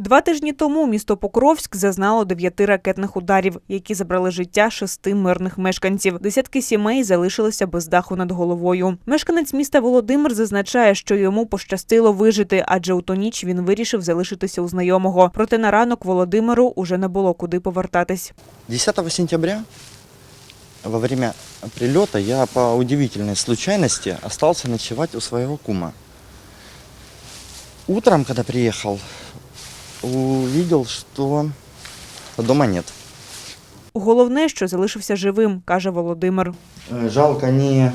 Два тижні тому місто Покровськ зазнало дев'яти ракетних ударів, які забрали життя шести мирних мешканців. Десятки сімей залишилися без даху над головою. Мешканець міста Володимир зазначає, що йому пощастило вижити, адже у ту ніч він вирішив залишитися у знайомого. Проте на ранок Володимиру уже не було куди повертатись. 10 сентября во время прилета я по удивительной случайности остался ночевать у своего кума. Утром, когда приехал, увидел, что дома нет. Головне, що залишився живим, каже Володимир. Э, Жалко не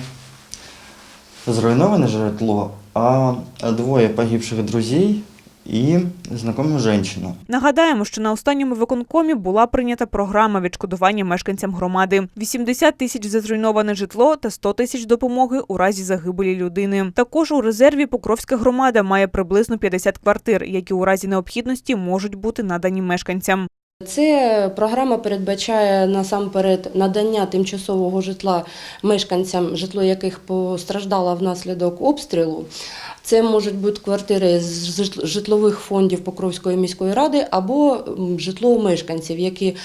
зруйноване житло, а двоє погибших друзей и знакомую женщину. Нагадаємо, що на останньому виконкомі була прийнята програма відшкодування мешканцям громади: 80 тисяч за зруйноване житло та 100 тисяч допомоги у разі загибелі людини. Також у резерві Покровська громада має приблизно 50 квартир, які у разі необхідності можуть бути надані мешканцям. Це програма передбачає насамперед надання тимчасового житла мешканцям, житло яких постраждало внаслідок обстрілу. Це можуть бути квартири з житлових фондів Покровської міської ради або житло мешканців, які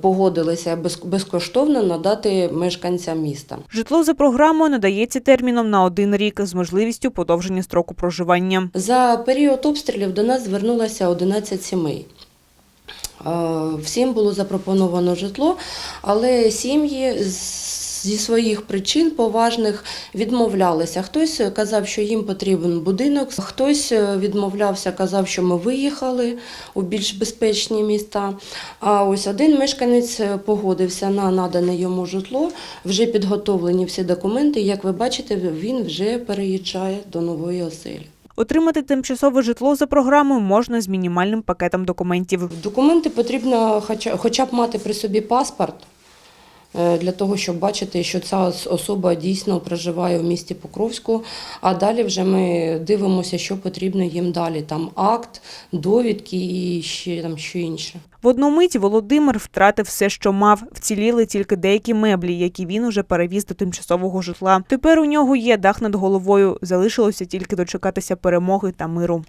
погодилися безкоштовно надати мешканцям міста. Житло за програмою надається терміном на один рік з можливістю подовження строку проживання. За період обстрілів до нас звернулося 11 сімей. Е, Всім було запропоновано житло, але сім'ї з- зі своїх причин поважних відмовлялися. Хтось казав, що їм потрібен будинок, хтось е, відмовлявся, казав, що ми виїхали у більш безпечні міста. А ось один мешканець е, погодився на надане йому житло, вже підготовлені всі документи. Як ви бачите, він вже переїжджає до нової оселі. Отримати тимчасове житло за програмою можна з мінімальним пакетом документів. Документи потрібно хоча, хоча б мати при собі паспорт е, для того, щоб бачити, що ця особа дійсно проживає в місті Покровську. А далі вже ми дивимося, що потрібно їм далі. Там акт, довідки і ще там що інше. В одну мить Володимир втратив все, що мав. Вціліли тільки деякі меблі, які він уже перевіз до тимчасового житла. Тепер у нього є дах над головою. Залишилося тільки дочекатися перемоги та миру.